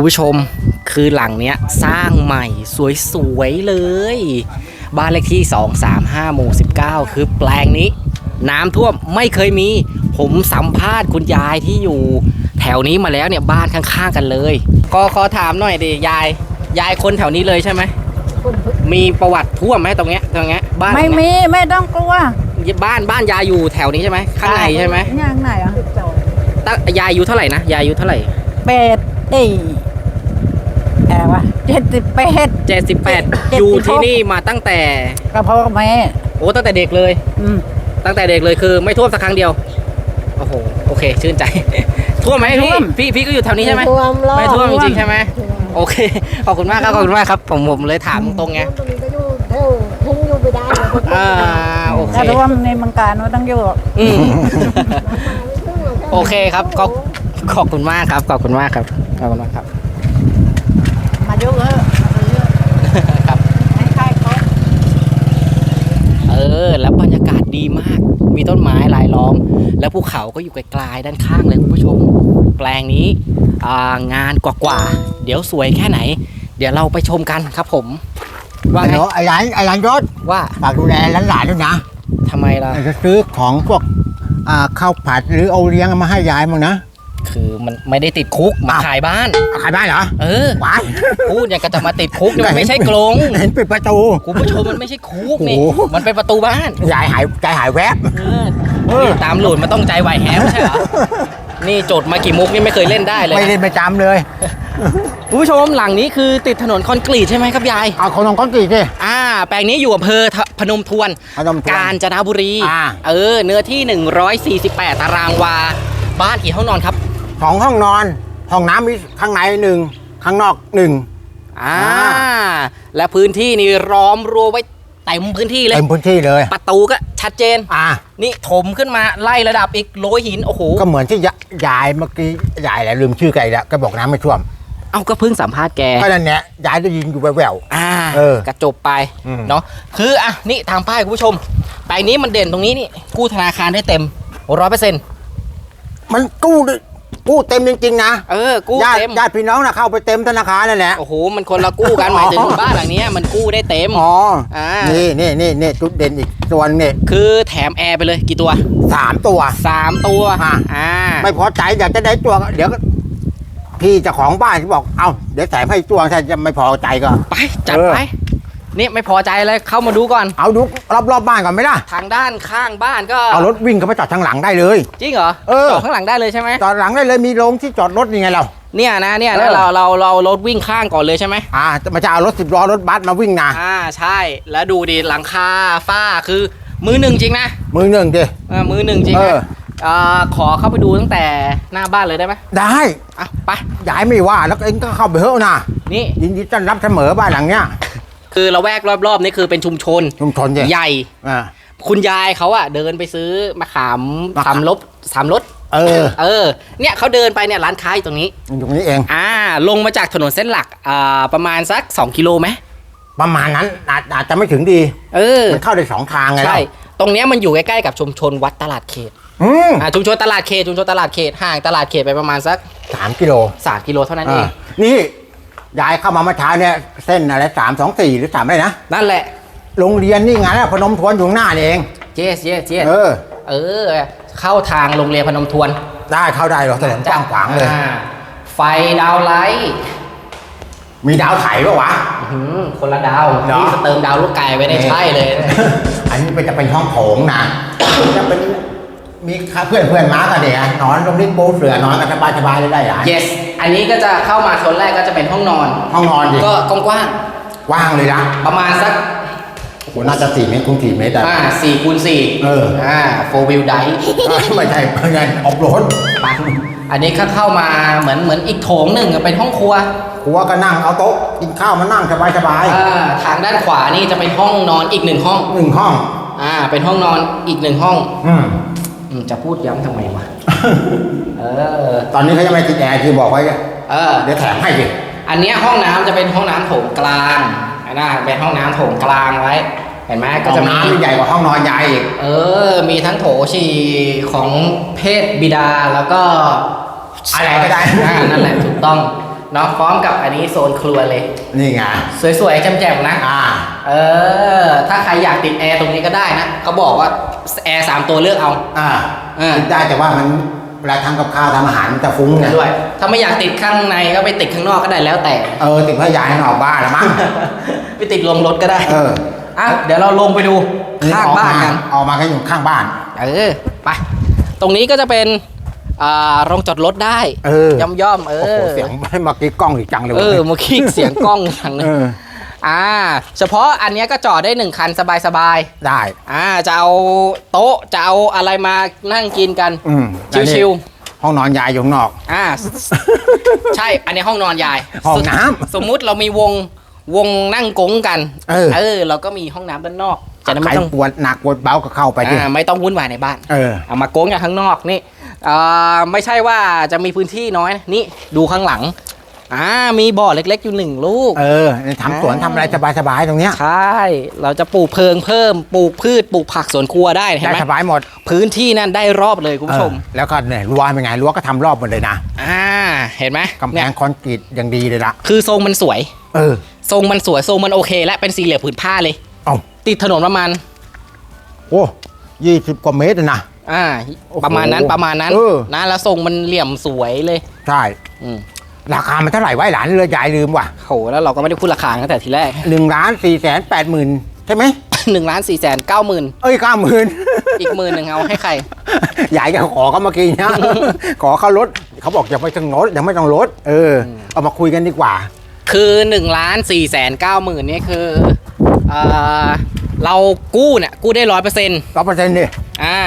คุณผู้ชมคือหลังเนี้ยสร้างใหม่สวยๆเลย บ้านเลขที่ 235หมู่19 คือแปลงนี้ น้ำท่วมไม่เคยมี ผมสัมภาษณ์คุณยายที่อยู่ แถวนี้มาแล้วเนี่ยบ้านข้างๆกันเลย ก็ขอถามหน่อยดิยาย ยายคนแถวนี้เลยใช่ไหม มีประวัติท่วมไหมตรงเนี้ยตรงเนี้ยบ้านไม่ตรงเนี้ยมีไม่ต้องกลัวบ้านบ้านยายอยู่แถวนี้ใช่ไหมข้างในใช่ไหมย่างไหนอะตั้งยายอายุเท่าไหร่นะยายอายุเท่าไหร่เป็ดเอ้ย อะไรวะเจ็ดสิบเป็ด78อยู่ที่นี่มาตั้งแต่ กระเพาะแม่โอ้ตั้งแต่เด็กเลย อืมตั้งแต่เด็กเลยคือ ไม่ท่วมสักครั้งเดียว โอ้โห โอเค ชื่นใจ ท่วมไหมพี่พี่พี่ก็อยู่แถวนี้ใช่ไหม ท่วมรอบไม่ท่วมจริงๆใช่ไหม โอเค ขอบคุณมากครับ ขอบคุณมากครับ ผมผมเลยถามตรงๆไง ตรงนี้ก็อยู่แถวทุ่งอยู่ไม่ได้เลยอ่า โอเค ถ้าร่วมในเมืองการว่าต้องอยู่ อืม โอเคครับขอบขอบคุณมากครับ ขอบคุณมากครับ ขอบคุณมากครับมา เออมาเยอะครับให้ใครเขาเออ แล้วบรรยากาศดีมาก มีต้นไม้รายล้อม แล้วภูเขาก็อยู่ไกลๆด้านข้างเลยคุณผู้ชม แปลงนี้งานกว่าๆ เดี๋ยวสวยแค่ไหน เดี๋ยวเราไปชมกันครับผม ว่าไงไอ้ร้านไอ้ร้านยศว่าฝากดูแลหลานๆด้วยนะทำไมล่ะจะซื้อของพวกข้าวผัดหรือเอาเลี้ยงมาให้ยายมั้งนะ คือมันไม่ได้ติดคุกมาอ้าวขายบ้านขายได้เหรอเออว้ายพูดอย่างก็จะมาติดคุกเนี่ยมันไม่ใช่กรงเห็นปิดประตู คุณผู้ชมมันไม่ใช่คุกนี่โอ้โห มันเป็นประตูบ้านยายหายใจหายแวบ เออนี่ตามหลุดมันต้องใจไหวแฮมใช่เหรอนี่จดมากี่มุกนี่ไม่เคยเล่นได้เลยไม่นะได้ประจำเลย คุณผู้ชมหลังนี้คือติดถนนคอนกรีตใช่ไหมครับยาย เอาของน้องก้อนกี่สิ อ่า แปลงนี้อยู่อำเภอพนมทวน พนมทวนกาญจนบุรี อ่า เออ เนื้อที่ 148 ตารางวา บ้านกี่ห้องนอนครับ สองห้องนอน ห้องน้ำมีข้างในหนึ่งข้างนอกหนึ่ง อ่าอ่าและพื้นที่นี่ล้อมรั้วไว้เต็มพื้นที่เลย เต็มพื้นที่เลย ประตูก็ชัดเจน อ่า นี่ถมขึ้นมาไล่ระดับอีกโรยหิน โอ้โห ก็เหมือนที่ยยายเมื่อกี้ยายแหละลืมชื่อไก่แล้วก็บอกน้ำไม่ท่วม เอาก็เพิ่งสัมภาษณ์แกก็นั่นแหละยายได้ยินอยู่แววอ่าเออกระจบไป อืม เนาะ คืออะนี่ทางป้ายคุณผู้ชมแปลงนี้มันเด่นตรงนี้นี่กู้ธนาคารได้เต็มร้อยเปอร์เซ็นต์ๆมันกู้ด้วย กู้เต็มจริงๆนะเออกู้ญาติเต็มญาติพี่น้องนะเข้าไปเต็มธนาคารนั่นแหละ โอ้โหมันคนละกู้กันหมายถึงบ้านหลังเนี้ยมันกู้ได้เต็มอ๋ออ่านี่นี่นี่นี่จุดเด่นอีกส่วนนี่คือแถมแอร์ไปเลยกี่ตัวสามตัวสามตัวอะอ่าไม่พอใจอยากจะได้ตัวก็เดี๋ยวก็พี่เจ้าของบ้านที่บอก เอ้า เดี๋ยวแถมให้ตัวถ้าจะไม่พอใจก็ ไป จัดเออไป นี่ไม่พอใจเลยเข้ามาดูก่อน เอาดูรอบๆบ้านก่อนไหมล่ะ ทางด้านข้างบ้านก็ เอารถวิ่งเข้าไปจอดทางหลังได้เลย จริงเหรอเออ จอดข้างหลังได้เลยใช่ไหมจอดหลังได้เลยมีโรงที่จอดรถยังไงเรา เนี่ยนะเนี่ยเอนะอเราเราเรารถวิ่งข้างก่อนเลยใช่ไหมอ่ามันจะเอารถสิบล้อรถบัสมาวิ่งนะอ่าใช่แล้วดูดิหลังคาฝ้าคือมือหนึ่งจริงนะมือหนึ่งดิ เออมือหนึ่งจริงเอนะออ่าขอเข้าไปดูตั้งแต่หน้าบ้านเลยได้ไหมได้อะไปยายไม่ว่าแล้วเองก็เข้าไปเถอะนะนี่ยินดีต้อนรับเสมอบ้านหลังเนี้ย คือเราแวกรอบๆนี่คือเป็นชุมชนชุมชนเนี่ยใหญ่ อ่า คุณยายเขาอะเดินไปซื้อมะขามมะขาม สามลบสามรถเออเออ เนี่ยเขาเดินไปเนี่ยร้านค้าอยู่ตรงนี้ตรงนี้เอง อ่า ลงมาจากถนนเส้นหลักอ่าประมาณสัก 2 กิโลไหมประมาณนั้นอาจอาจจะไม่ถึงดี เออ มันเข้าได้สองทางไงใช่ เราตรงเนี้ยมันอยู่ใกล้ๆกับชุมชนวัดตลาดเขตอืมอ่าชุมชนตลาดเขตชุมชนตลาดเขตห่างตลาดเขตไปประมาณสักสามกิโล3กิโลเท่านั้นเองอ่านี่ ยายเข้ามาเมื่อเช้าเนี่ยเส้นอะไรสามสองสี่หรือสามอะไรนะนั่นแหละ โรงเรียนนี่ไงนะพนมทวนอยู่ข้างหน้านี่เอง เจสเจสเจสเออ เออ เข้าทางโรงเรียนพนมทวนได้เข้าได้หรอกถนนกว้างขวางเลย อ่าไฟดาวไลท์มีดาวไถปะวะ อื้อหือคนละดาวเหรอ นี่จะเติมดาวลูกไก่ไว้ในใช่เลย อันนี้เป็นจะเป็นห้องโถงนะ จะเป็นมีเพื่อนเพื่อนๆมากันเดี๋ยวนอนตรงนี้ปูเสือนอนกันสบายสบายๆเลยได้หรอ yes อันนี้ก็จะเข้ามาโซนแรกก็จะเป็นห้องนอน ห้องนอนดิก็กว้างว่างเลยนะๆประมาณสักโอ้โหน่าจะสี่เมตรคูณสี่เมตรแต่อ่าสี่คูณสี่เอออ่าโฟวิลไดไม่ใช่ไม่ใช่ออฟโรดไปอันนี้ก็เข้ามาเหมือนเหมือนอีกโถงหนึ่งเป็นห้องครัวครัวก็นั่งเอาโต๊ะกินข้าวมานั่งสบายสบายอ่าทางด้านขวานี่จะเป็นห้องนอนอีกหนึ่งห้องหนึ่งห้องอ่าเป็นห้องนอนอีกหนึ่งห้อง อืมอืมจะพูดย้ำทำไมวะ เออ ตอนนี้เขายังไม่ติดแอร์คือบอกไว้เออ เดี๋ยวแถมให้ดิอันเนี้ยห้องน้ำจะเป็นห้องน้ำโถงกลางอันน่าเป็นห้องน้ำโถงกลางไว้ เห็นไหมก็ห้จะองมี น้ำนี่ใหญ่กว่าห้องนอนยายอีก เออ มีทั้งโถฉี่ของเพศบิดาแล้วก็อะไรก็ได้ อ่านั่นแหละถูกต้องเนาะพร้อมกับอันนี้โซนครัวเลย นี่ไง สวยๆแจ่มๆนะ อ่า เออ ถ้าใครอยากติดแอร์ตรงนี้ก็ได้นะเขาบอกว่าแอร์สามตัวเลือกเอา อ่าอ่าคิดได้แต่ว่ามัน เวลาทำกับข้าวทำอาหารมันจะฟุ้งไงด้วย ถ้าไม่อยากติดข้างในก็ไปติดข้างนอกก็ได้แล้วแต่ เออติดพยานออกบ้านละมั้งไปติดลงรถก็ได้เอออะเดี๋ยวเราลงไปดูข้างบ้านกันออกมาแค่อยู่ข้างบ้าน เออไปตรงนี้ก็จะเป็นอ่าโรงจอดรถได้เออย่อมย่อมๆเอโอ้โหอเสียงเมื่อกี้กล้องอีกจังเลยเออว้ยเมื่อกี้เสียงกล้องอย่างนึงเออ อ่า เฉพาะอันเนี้ยก็จอดได้หนึ่งคันสบายได้ ๆอ่าจะเอาโต๊ะจะเอาอะไรมานั่งกินกันอืมชิวๆห้องนอนยายอยู่ข้างนอกอ่า ใช่ อันนี้ห้องนอนยายห้องน้ำสมมุติเรามีวงวงนั่งกงกันเออ เออ เราก็มีห้องน้ำด้านนอก จะได้ใครไม่ต้องปวดหนักปวดเบาก็เข้าไปดิอ่าไม่ต้องวุ่นวายในบ้าน เออ เอามาโกงกันข้างนอกนี่อ่าไม่ใช่ว่าจะมีพื้นที่น้อยนะนี่ดูข้างหลัง อ่ามีบ่อเล็กๆอยู่หนึ่งลูก เออทำสวนทำอะไรสบายๆตรงเนี้ยใช่ เราจะปลูกเพิงเพิ่มปลูกพืชปลูกผักสวนครัวได้เห็นได้ไหมสบายหมดพื้นที่นั่นได้รอบเลยคุณผู้ชม เออแล้วก็เนี่ยรั้วเป็นไงรั้วก็ทำรอบหมดเลยนะอ่าเห็นไหมกำแพเนี่ยงคอนกรีตอย่างดีเลยละคือทรงมันสวย เออทรงมันสวยทรงมันโอเค และเป็นสี่เหลี่ยมผืนผ้าเลย เอาติดถนนประมาณโอ้ยี่สิบกว่าเมตรเลยนะ อ่าโอ้โหประมาณนั้นประมาณนั้นเออ นะแล้วทรงมันเหลี่ยมสวยเลย ใช่ อืม ราคามันเท่าไหร่ไว้หลานเลยยายลืมว่ะโหแล้วเราก็ไม่ได้พูดราคาตั้งแต่ทีแรก หนึ่งล้านสี่แสนแปดหมื่นใช่ไหมหนึ่งล้านสี่แสนเก้าหมื่นเอ้ยเก้าหมื่น อีกหมื่นหนึ่งเอาให้ใคร ยายก็ขอเขาเมื่อกี้นะ ขอเขาลดเขาบอกอย่าไม่ต้องลดยังไม่ต้องลดเออ เอามาคุยกันดีกว่า คือ1นึ่งล้านสี่แสนเก้าหมื่นนี่คือเอ่อเรากู้เนี่ยกู้ได้ร้อยเปอร์เซ็นต์ร้อยเปอร์เซ็นต์ดิอ่า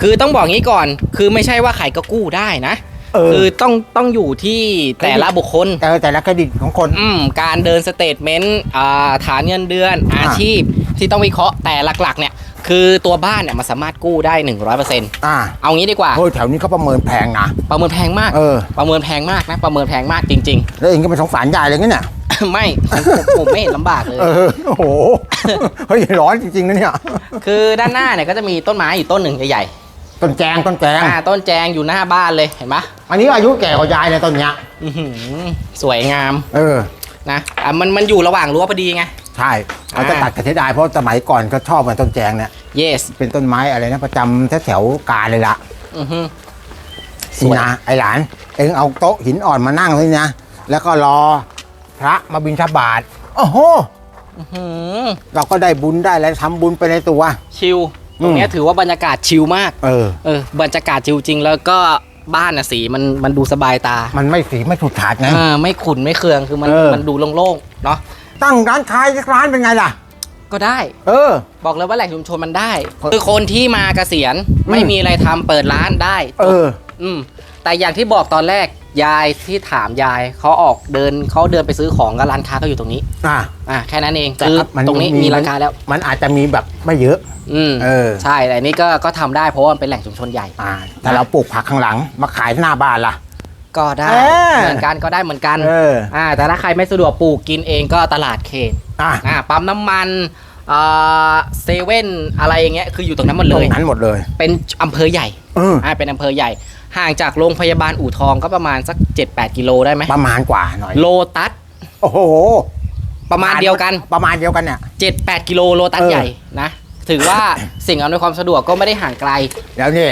คือต้องบอกงี้ก่อน คือไม่ใช่ว่าใครก็กู้ได้นะ เออ คือต้องต้องอยู่ที่แต่ละบุคคล แต่แต่ละเครดิตของคน อืมการเดินสเตทเมนต์อ่าฐานเงินเดือน อาชีพที่ต้องวิเคราะห์แต่หลักๆ เนี่ย คือตัวบ้านเนี่ยมันสามารถกู้ได้ 100%อ่าเอางี้ดีกว่า โอ้ยแถวนี้เขาประเมินแพงนะ ประเมินแพงมาก เออ ประเมินแพงมากนะ ประเมินแพงมากจริง แล้วเองก็เป็นสงสารยายเลยงั้นเนี่ยๆไม่ผมผมไม่เห็นลำบากเลย เออ โอ้โห เฮ้ยร้อนจริงๆนะเนี่ย คือด้านหน้าเนี่ยก็จะมีต้นไม้อยู่ต้นหนึ่งใหญ่ ต้นแจงต้นแจๆงอ่าต้นแจงอยู่หน้าบ้านเลยเห็นปะอันนี้อายุแก่กว่ายายเลยต้นเนี้ยอื้อหือสวยงามเออ นะอะมันมันอยู่ระหว่างรั้วพอดีไง ใช่เขาจะตัดกระเทศได้เพราะสมัยก่อนก็ชอบมันต้นแจงเนี่ย yes เป็นต้นไม้อะไรนะประจำแถวๆกาเลยละอือหือ สนี่วย นะไอหลาน เองเอาโต๊ะหินอ่อนมานั่งเลยนะ แล้วก็รอพระมาบิณฑบาตโอ้โห อื้อหือเราก็ได้บุญได้แล้วทำบุญไปในตัว ชิล ตรงเนี้ยถือว่าบรรยากาศชิลมาก เออ เออบรรยากาศชิลจริง แล้วก็บ้านน่ะสีมันมันดูสบายตามันไม่สีไม่ถูกถาดไงอ่าไม่ขุ่นไม่เคืองคือมันเออ มันดูโล่งๆเนาะตั้งร้านขายสักร้านเป็นไงล่ะ ก็ได้ เออ บอกเลยว่าแหล่งชุมชนมันได้เพราะคือคนที่มาเกษียณไม่มีอะไรทำเปิดร้านได้เออ อืม แต่อย่างที่บอกตอนแรกยายที่ถามยายเขาออกเดินเขาเดินไปซื้อของก็ร้านค้าก็อยู่ตรงนี้อะอ่าแค่นั้นเองแต่คือครับมันตรงนี้มีมีร้านค้าแล้ว มันอาจจะมีแบบไม่เยอะอืมเออใช่แต่อันนี้ก็ก็ทำได้เพราะว่ามันเป็นแหล่งชุมชนใหญ่อ่าแต่เราปลูกผักข้างหลังมาขายหน้าบ้านล่ะ ก็ได้เออเหมือนกันก็ได้เหมือนกันเอออ่าแต่ถ้าใครไม่สะดวกปลูกกินเองก็ตลาดเขตอะอ่าปั๊มน้ำมันอ่า เซเว่นอะไรอย่างเงี้ยคืออยู่ตรงนั้นหมดตเลรงยนั้นหมดเลยเป็นอำเภอใหญ่เอออ่าเป็นอำเภอใหญ่ ห่างจากโรงพยาบาลอู่ทองก็ประมาณสัก 7-8 กิโลได้ไหมประมาณกว่าหน่อย โลตัสโอ้โหประมาณเดียวกัน ประมาณเดียวกันเนี่ย 7-8 กิโลโลตัสเออ ใหญ่นะถือว่า สิ่งอำนวยความสะดวกก็ไม่ได้ห่างไกล แล้วนี่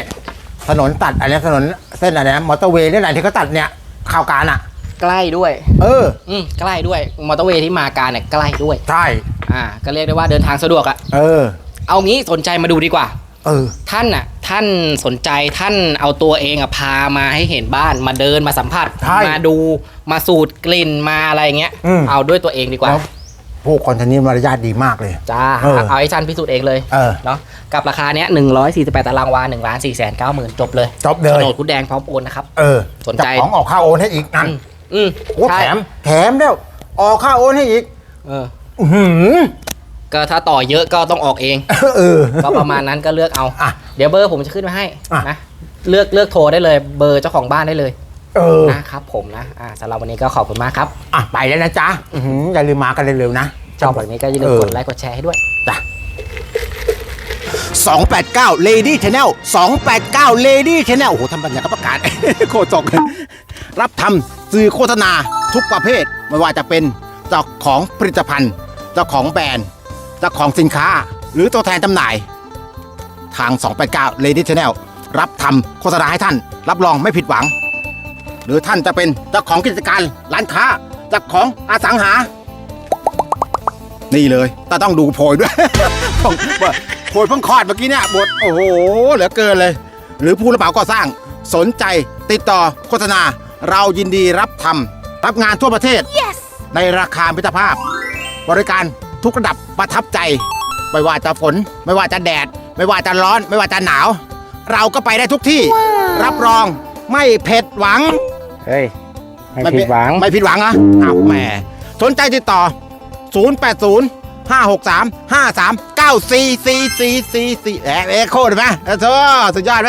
ถนนตัดอะไรถนนเส้นอะไรนะมอเตอร์เวย์นี่แหละที่เขาตัดเนี่ยข่าวการอะ ใกล้ด้วย เออ อืมใกล้ด้วยมอเตอร์เวย์ที่มาการเนี่ยใกล้ด้วย ใช่ อ่า ก็เรียกได้ว่าเดินทางสะดวกอะเออ เอางี้สนใจมาดูดีกว่า เออ ท่านน่ะท่านสนใจท่านเอาตัวเองอะพามาให้เห็นบ้านมาเดินมาสัมผัสใช่มาดูมาสูดกลิ่นมาอะไรเงี้ย อืม เอาด้วยตัวเองดีกว่า แล้วผู้คนที่นี่มารยาทดีมากเลย จ้าเออเอาให้ท่านพิสูจน์เองเลยเออเนาะกับราคาเนี้ยหนึ่งร้อยสี่สิบแปดตารางวาหนึ่งล้านสี่แสนเก้าหมื่นจบเลยจบเลย โฉนดคุณแดงพร้อมโอนนะครับ เออสนใจเาของออกค่าโอนให้อีกนั่น อืม อืมโอ้ใช่แถม แถมแล้ว ออกค่าโอนให้อีก เออ อื้อหือ ก็ถ้าต่อเยอะก็ต้องออกเอง เออ ก็ประมาณนั้นก็เลือกเอา อะเดี๋ยวเบอร์ผมจะขึ้นมาให้อะ นะ เลือกเลือกโทรได้เลยเบอร์เจ้าของบ้านได้เลยเออ นะครับผมนะอ่าสำหรับวันนี้ก็ขอบคุณมากครับ อะ ไปแล้วนะจ๊ะ อื้อหืออย่าลืมมากันเร็วๆนะ ชอบแบบนี้ก็อย่าลืมเออกดไลค์กดแชร์ให้ด้วย จ้ะ 289 Lady Channel 289 Lady Channel โอ้โหทำปัญญากับประกาศ โคตรจกรับทำสื่อโฆษณาทุกประเภท ไม่ว่าจะเป็นเจ้าของผลิตภัณฑ์ เจ้าของแบรนด์เจ้าของสินค้า หรือตัวแทนจำหน่าย ทาง 289 Lady Channel รับทำโฆษณาให้ท่าน รับรองไม่ผิดหวัง หรือท่านจะเป็นเจ้าของกิจการร้านค้าเจ้าของอสังหานี่เลยแต่ต้องดูโพยด้วย ผมว่าโพยเพิ่งคลอดเมื่อกี้เนี่ยบทโอ้โหเหลือเกินเลย หรือผู้รับเหมาก่อสร้างสนใจติดต่อโฆษณา เรายินดีรับทำรับงานทั่วประเทศในราคามิตรภาพ บริการทุกระดับประทับใจ ไม่ว่าจะฝน ไม่ว่าจะแดด ไม่ว่าจะร้อน ไม่ว่าจะหนาว เราก็ไปได้ทุกที่ รับรองไม่เผ็ดหวัง เฮ้ย ไม่ผิดหวัง ไม่ผิดหวังเหรอะอ้าวแหมสนใจติดต่อ 080 563 53 94 4444แหมเอ็กโคดไหมเออโธ่สุดยอดไหม